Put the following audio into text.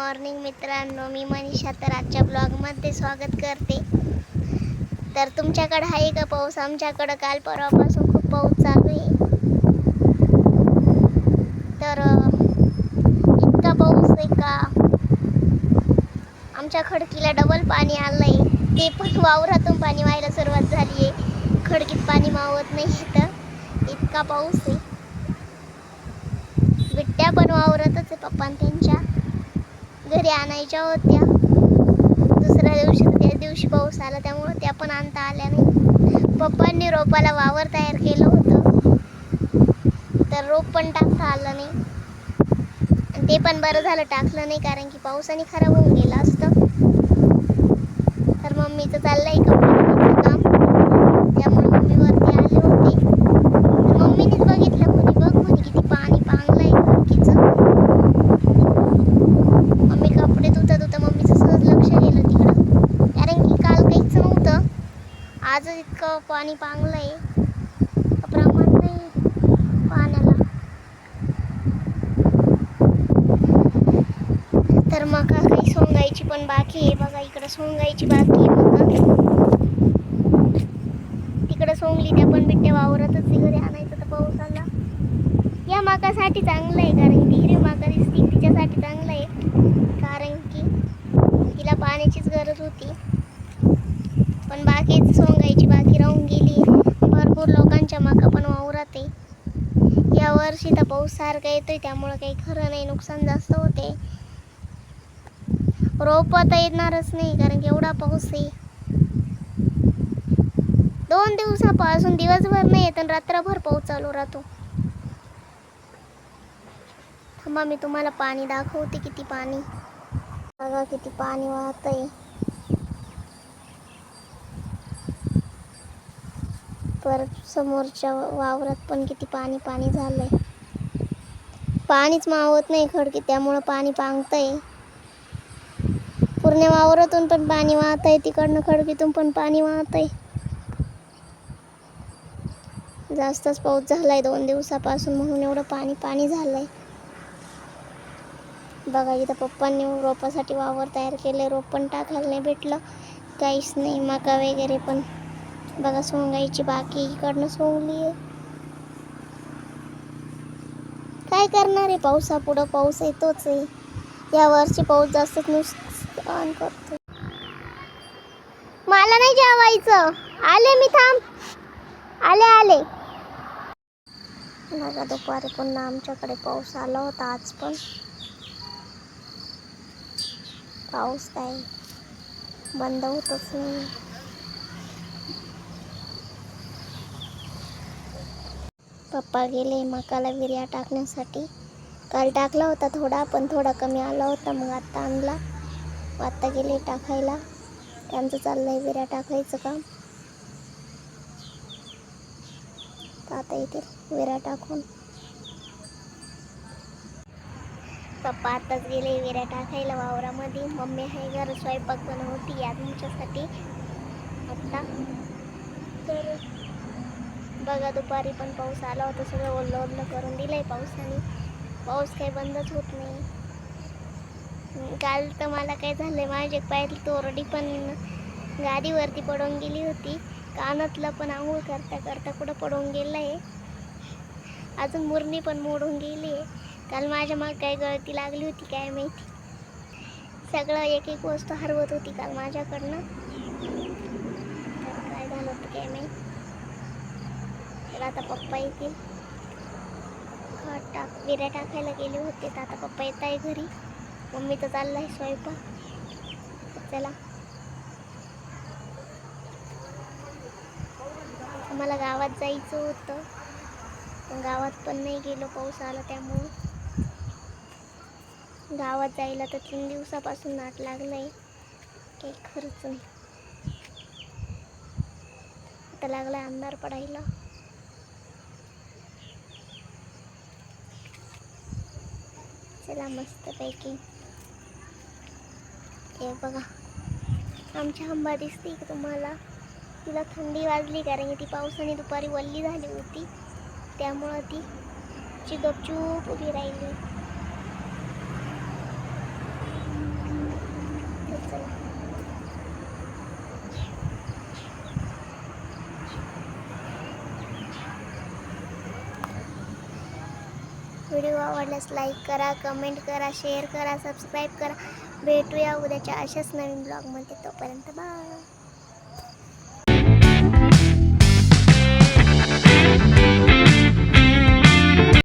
Morning मित्रांनो. मी मनीषा तर आजच्या ब्लॉगमध्ये स्वागत करते. तर तुमच्याकडं आहे का पाऊस? आमच्याकडं काल परवापासून खूप पाऊस चालू आहे. तर इतका पाऊस आहे का? आमच्या खडकीला डबल पाणी आलंय. ते पण वावरातून पाणी व्हायला सुरुवात झाली आहे. खडकीत पाणी मावत नाही तर इतका पाऊस आहे. बिट्ट्या पण वावरतच आहे पप्पा त्यांच्या घरी आणायच्या होत्या. दुसऱ्या दिवशी त्या दिवशी पाऊस आला त्यामुळं त्या पण आणता आल्या नाही. पप्पांनी रोपाला वावर तयार केलं होतं. तर रोप पण टाकता आलं नाही. आणि ते पण बरं झालं टाकलं नाही कारण की पावसाने खराब होऊन गेलं असतं. तर मम्मीचं चाललंय कपड्यांचं काम त्यामुळे मम्मी वरती आले होते तर मम्मीनेच बघितलं म्हणे बघ म्हणे किती पाणी पांगलंय खडकीचं मम्मी कपडे धुता धुता मम्मीचं सहज लक्ष गेलं तिकडं कारण की काल काहीच नव्हतं आज इतकं पाणी पांगलंय. प्रमाण नाही पाण्याला. तर मका काही सोंगायची पण बाकी आहे. बघा इकडं सोंगायची बाकी आहे मका. तिकडं सोंगली त्या पण बिट्ट्या वावरतच आहे. घरी आणायचं तर पाऊस आला. या माकासाठी चांगलं आहे कारण की हिरवी माका दिसती. तिच्यासाठी चांगलं आहे. कारण की तिला पाण्याचीच गरज होती. पण बाकीच सोंगायची बाकी राहून गेली. भरपूर लोकांच्या मका पण वावरात आहे या वर्षी तर पाऊस सारखा येतोय त्यामुळं काही खरं नाही नुकसान जास्त होते. रोप तर येणारच नाही कारण की एवढा पाऊस आहे. दोन दिवसापासून दिवसभर नाही येत आणि रात्रभर पाऊस चालू राहतो. थांबा मी तुम्हाला पाणी दाखवते किती पाणी. बघा किती पाणी वाहत आहे परत समोरच्या वावरात पण किती पाणी पाणी झालं आहे पाणीच मावत नाही खडकी त्यामुळं पाणी पांगतंय. पूर्ण वावरातून पण पाणी वाहत आहे तिकडनं खडकीतून पण पाणी वाहत आहे जास्तच पाऊस झालाय दोन दिवसापासून म्हणून एवढं पाणी पाणी झालंय. बघा इथं पप्पांनी रोपासाठी वावर तयार केले रोप पण टाकायला नाही भेटलं. काहीच नाही मका वगैरे पण. बघा सोंगायची बाकी इकडनं सोंगली आहे. काय करणार आहे? पावसापुढं पाऊस येतोच आहे. या वर्षी पाऊस जास्तच नुकसान करतो मला नाही जेवायचं. आले मी थांब. आले आले. बघा दुपारी पुन्हा आमच्याकडे पाऊस आला होता आज पण. पाऊस काय? बंद होतच नाही. पप्पा गेले मकाला विर्या टाकण्यासाठी. काल टाकला होता थोडा पण थोडा कमी आला होता. मग आत्ता आणला. आत्ता गेले टाकायला. त्यांचं चाललंय विर्या टाकायचं काम. आता येतील विरा टाकून. पप्पा आताच गेले विरा टाकायला वावरामध्ये. मम्मी आहे घर स्वयंपाक बनवती या तुमच्यासाठी. आत्ता तर बघा दुपारी पण पाऊस आला होता सगळं ओल्लं ओल्लं करून दिलंय पावसाने. पाऊस काही बंदच होत नाही. काल तर मला काय झालंय माझे पायातली तोरडी पण गादीवरती पडून गेली होती. कानातलं पण आंघोळ करता करता कुठं पडून गेलं आहे अजून मुरणी पण मोडून गेली आहे काल माझ्या मग काय गळती लागली होती काय माहिती. सगळं एक एक वस्तू हरवत होती काल माझ्याकडनं. तर काय झालं होतं काय माहिती. तर आता पप्पा येतील. खत टाक विऱ्या टाकायला गेले होते. तर आता पप्पा येत आहे घरी. मम्मी तर चाललाय स्वयंपाक. चला. मला गावात जायचं होतं. पण गावात पण नाही गेलो पाऊस आला त्यामुळं. गावात जायला तर तीन दिवसापासून नाट आहे काही खरंच नाही. आता लागलाय अंधार पडायला. चला मस्तपैकी. हे बघा आमची आंबा दिसते की तुम्हाला. तिला थंडी वाजली कारण की ती पावसाने दुपारी वल्ली झाली होती. त्यामुळं ती ची गपचूप उभी राहिली. व्हिडिओ आवडल्यास लाईक करा कमेंट करा शेअर करा सबस्क्राईब करा. भेटूया उद्याच्या अशाच नवीन ब्लॉगमध्ये. तोपर्यंत बाय